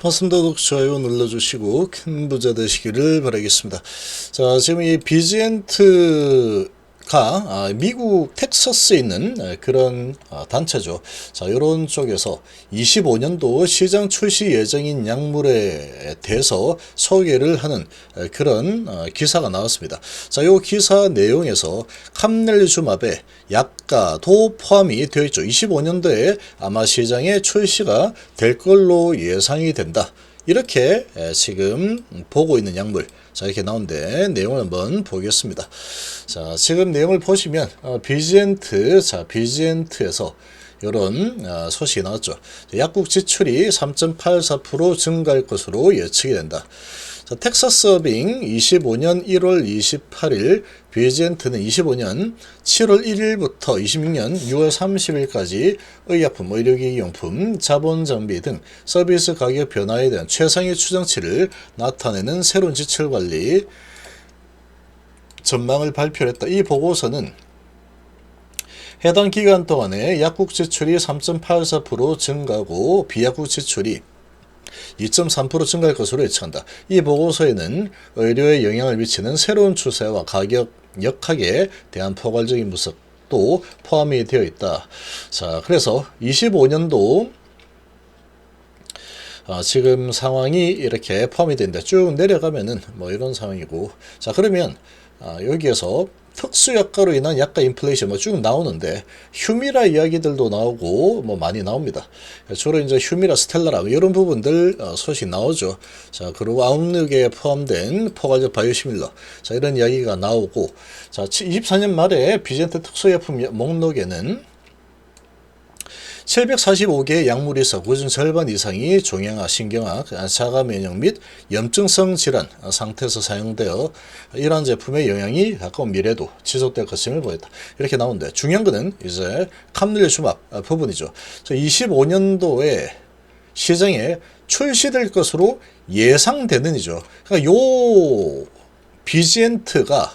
반갑습니다. 구독, 좋아요 눌러주시고 큰 부자 되시기를 바라겠습니다. 자, 지금 이 비지엔트 가 아, 미국 텍사스에 있는 아, 그런 아, 단체죠. 자, 이런 쪽에서 25년도 시장 출시 예정인 약물에 대해서 소개를 하는 아, 그런 아, 기사가 나왔습니다. 자, 이 기사 내용에서 캄넬주맙의 약가도 포함이 되어 있죠. 25년도에 아마 시장에 출시가 될 걸로 예상이 된다. 이렇게 에, 지금 보고 있는 약물. 자, 이렇게 나오는데 내용을 한번 보겠습니다. 자, 지금 내용을 보시면 어, 비지엔트, 자, 비지엔트에서 이런 어, 소식이 나왔죠. 약국 지출이 3.84% 증가할 것으로 예측이 된다. 자, 텍사스 서빙 25년 1월 28일, 비지엔트는 25년 7월 1일부터 26년 6월 30일까지 의약품, 뭐 의료기기용품, 자본 장비 등 서비스 가격 변화에 대한 최상의 추정치를 나타내는 새로운 지출 관리 전망을 발표했다. 이 보고서는 해당 기간 동안에 약국 지출이 3.84% 증가하고 비약국 지출이 2.3% 증가할 것으로 예측한다. 이 보고서에는 의료에 영향을 미치는 새로운 추세와 가격 역학에 대한 포괄적인 분석도 포함이 되어 있다. 자, 그래서 25년도 아, 지금 상황이 이렇게 포함이 된다. 쭉 내려가면은 뭐 이런 상황이고. 자, 그러면 아, 여기에서 특수약가로 인한 약가 인플레이션 뭐 쭉 나오는데 휴미라 이야기들도 나오고 뭐 많이 나옵니다. 주로 이제 휴미라, 스텔라라 뭐 이런 부분들 어, 소식 나오죠. 자 그리고 아웃룩에 포함된 포괄적 바이오시밀러 자 이런 이야기가 나오고 자 24년 말에 비젠트 특수약품 목록에는 745개의 약물이 있어 그중 절반 이상이 종양화, 신경화, 자가 면역 및 염증성 질환 상태에서 사용되어 이러한 제품의 영향이 가까운 미래도 지속될 것임을 보였다. 이렇게 나오는데 중요한 거는 이제 캄릴주맙 부분이죠. 25년도에 시장에 출시될 것으로 예상되는 이죠. 그러니까 요 비지엔트가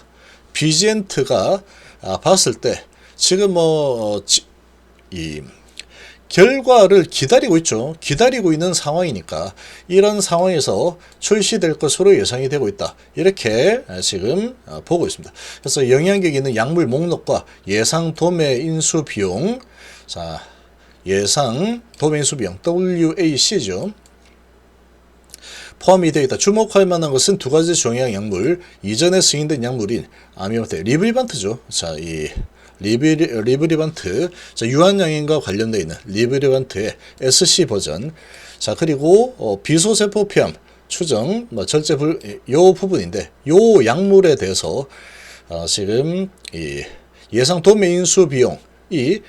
비지엔트가 아, 봤을 때 지금 뭐이 결과를 기다리고 있죠. 기다리고 있는 상황이니까 이런 상황에서 출시될 것으로 예상이 되고 있다. 이렇게 지금 보고 있습니다. 그래서 영향력 있는 약물 목록과 예상 도매 인수 비용, 자 예상 도매 인수 비용 WAC죠. 포함이 되어 있다. 주목할 만한 것은 두 가지 종양 약물, 이전에 승인된 약물인 아미오테 리브리반트죠. 자, 이 리브리, 리브리반트, 자, 유한양인과 관련되어 있는 리브리반트의 SC 버전, 자, 그리고 어, 비소세포피암 추정, 뭐 절제 불, 요 부분인데, 요 약물에 대해서 어, 지금 이 예상 도매 인수 비용이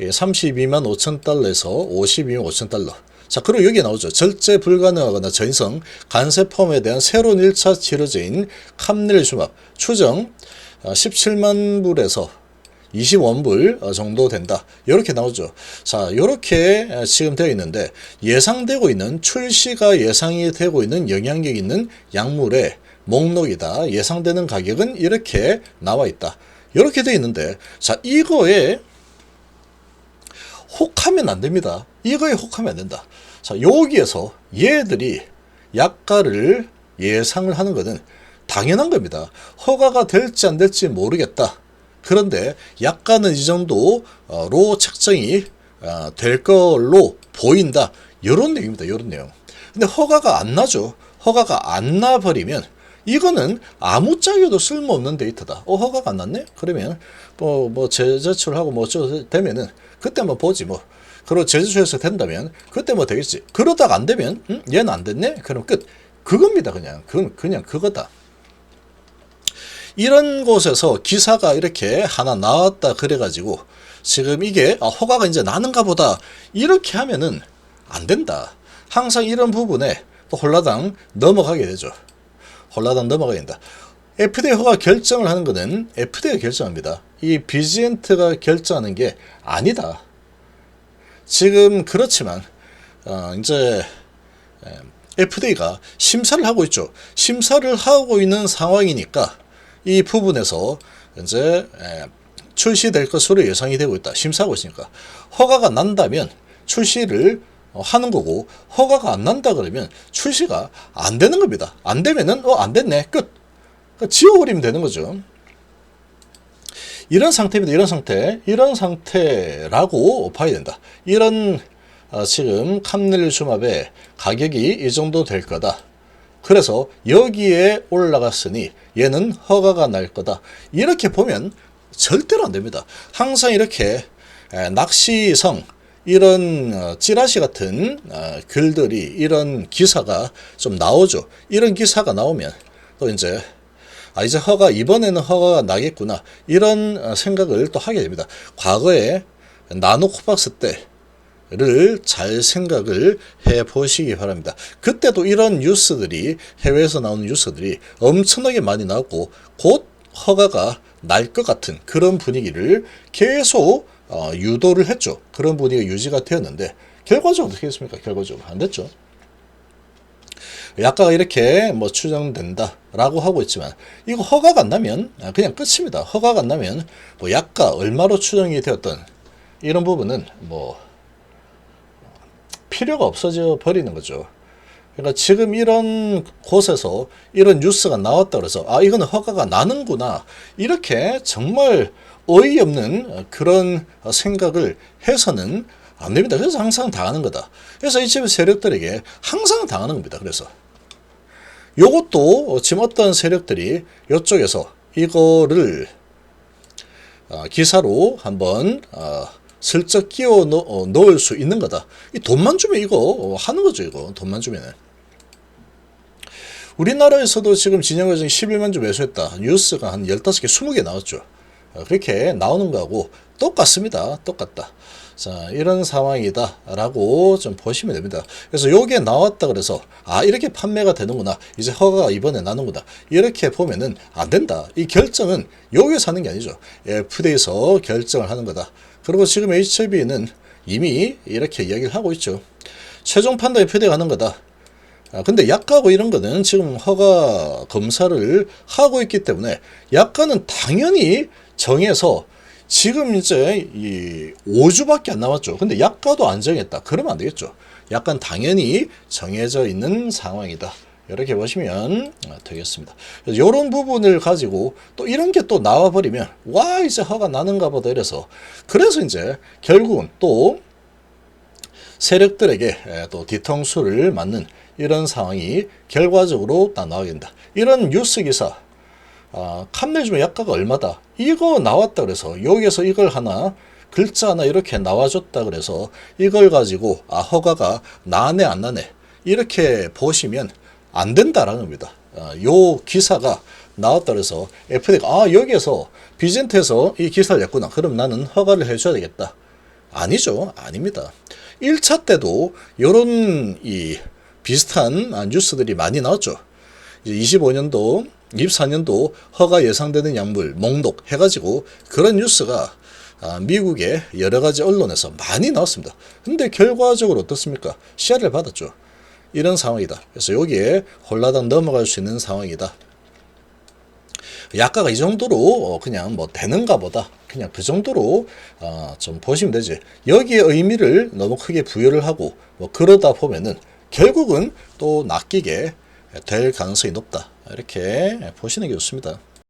32만 5천 달러에서 52만 5천 달러. 자, 그리고 여기 나오죠. 절제 불가능하거나 전성 간세포함에 대한 새로운 1차 치료제인 캄넬주맙 추정 17만 불에서 20원불 정도 된다. 이렇게 나오죠. 자, 이렇게 지금 되어 있는데 예상되고 있는 출시가 예상이 되고 있는 영향력 있는 약물의 목록이다. 예상되는 가격은 이렇게 나와 있다. 이렇게 되어 있는데 자, 이거에 혹하면 안 됩니다. 이거에 혹하면 안 된다. 자, 여기에서 얘들이 약가를 예상을 하는 것은 당연한 겁니다. 허가가 될지 안 될지 모르겠다. 그런데 약가는 이 정도로 책정이 아, 될 걸로 보인다. 이런 내용입니다. 이런 내용. 근데 허가가 안 나죠. 허가가 안 나버리면 이거는 아무짝에도 쓸모없는 데이터다. 어, 허가가 안 났네? 그러면 뭐, 뭐, 재제출하고 뭐, 어쩌 되면은 그때 뭐 보지 뭐. 그리고 재제출해서 된다면 그때 뭐 되겠지. 그러다가 안 되면, 음? 얘는 안 됐네? 그럼 끝. 그겁니다. 그냥. 그건 그냥 그거다. 이런 곳에서 기사가 이렇게 하나 나왔다 그래가지고 지금 이게 아, 허가가 이제 나는가 보다 이렇게 하면은 안 된다. 항상 이런 부분에 또 홀라당 넘어가게 되죠. 홀라당 넘어가게 된다. FDA 허가 결정을 하는 것은 FDA가 결정합니다. 이 비지엔트가 결정하는 게 아니다. 지금 그렇지만 어, 이제 FDA가 심사를 하고 있죠. 심사를 하고 있는 상황이니까 이 부분에서 이제 출시될 것으로 예상이 되고 있다. 심사하고 있으니까 허가가 난다면 출시를 어, 하는 거고 허가가 안 난다 그러면 출시가 안 되는 겁니다. 안 되면은 어 안 됐네 끝. 그러니까 지워버리면 되는 거죠. 이런 상태입니다. 이런 상태. 이런 상태라고 봐야 된다. 이런 어, 지금 캄넬주맙의 가격이 이 정도 될 거다. 그래서 여기에 올라갔으니 얘는 허가가 날 거다. 이렇게 보면 절대로 안 됩니다. 항상 이렇게 에, 낚시성 이런 어, 찌라시 같은 어, 글들이 이런 기사가 좀 나오죠. 이런 기사가 나오면 또 이제 아 이제 허가 이번에는 허가가 나겠구나 이런 어, 생각을 또 하게 됩니다. 과거에 나노 코박스 때 를잘 생각을 해 보시기 바랍니다. 그때도 이런 뉴스들이 해외에서 나오는 뉴스들이 엄청나게 많이 나왔고 곧 허가가 날 것 같은 그런 분위기를 계속 어, 유도를 했죠. 그런 분위기가 유지가 되었는데 결과적으로 어떻게 됐습니까? 결과적으로 안 됐죠. 약가가 이렇게 뭐 추정된다라고 하고 있지만 이거 허가가 안 나면 아, 그냥 끝입니다. 허가가 안 나면 뭐 약가 얼마로 추정이 되었던 이런 부분은 뭐 필요가 없어져 버리는 거죠. 그러니까 지금 이런 곳에서 이런 뉴스가 나왔다 그래서 아 이거는 허가가 나는구나 이렇게 정말 어이없는 그런 생각을 해서는 안 됩니다. 그래서 항상 당하는 거다. 그래서 이 집의 세력들에게 항상 당하는 겁니다. 그래서 요것도 지금 어떤 세력들이 이쪽에서 이거를 어, 기사로 한번 어, 슬쩍 끼워 넣, 어, 넣을 수 있는 거다. 이 돈만 주면 이거 어, 하는 거죠, 이거. 돈만 주면은. 우리나라에서도 지금 진영과정이 11만 주 매수했다. 뉴스가 한 15개, 20개 나왔죠. 어, 그렇게 나오는 거하고 똑같습니다. 똑같다. 자, 이런 상황이다 라고 좀 보시면 됩니다. 그래서 요게 나왔다 그래서 아, 이렇게 판매가 되는구나. 이제 허가가 이번에 나는구나. 이렇게 보면은 안 된다. 이 결정은 여기서 하는 게 아니죠. FDA에서 결정을 하는 거다. 그리고 지금 HB는 이미 이렇게 이야기를 하고 있죠. 최종 판단 FDA가 하는 거다. 아, 근데 약가고 이런 거는 지금 허가 검사를 하고 있기 때문에 약가는 당연히 정해서 지금 이제 이 5주밖에 안 남았죠. 근데 약가도 안 정했다. 그러면 안 되겠죠. 약간 당연히 정해져 있는 상황이다. 이렇게 보시면 되겠습니다. 이런 부분을 가지고 또 이런 게 또 나와버리면 와 이제 허가 나는가 보다 이래서 그래서 이제 결국은 또 세력들에게 또 뒤통수를 맞는 이런 상황이 결과적으로 다 나오게 된다. 이런 뉴스 기사 아, 캄넬주의 약가가 얼마다 이거 나왔다 그래서 여기에서 이걸 하나 글자 하나 이렇게 나와줬다 그래서 이걸 가지고 아 허가가 나네 안 나네 이렇게 보시면 안 된다라는 겁니다. 아, 요 기사가 나왔다 그래서 FD가 아 여기에서 비젠트에서 이 기사를 냈구나. 그럼 나는 허가를 해줘야 되겠다. 아니죠. 아닙니다. 1차 때도 요런 이 비슷한 아, 뉴스들이 많이 나왔죠. 이제 25년도, 24년도 허가 예상되는 약물, 몽독 해가지고 그런 뉴스가 아, 미국의 여러 가지 언론에서 많이 나왔습니다. 근데 결과적으로 어떻습니까? 시야를 받았죠. 이런 상황이다. 그래서 여기에 홀라당 넘어갈 수 있는 상황이다. 약가가 이 정도로 어, 그냥 뭐 되는가 보다. 그냥 그 정도로 어, 좀 보시면 되지. 여기에 의미를 너무 크게 부여를 하고 뭐 그러다 보면은 결국은 또 낚이게 될 가능성이 높다. 이렇게 보시는 게 좋습니다.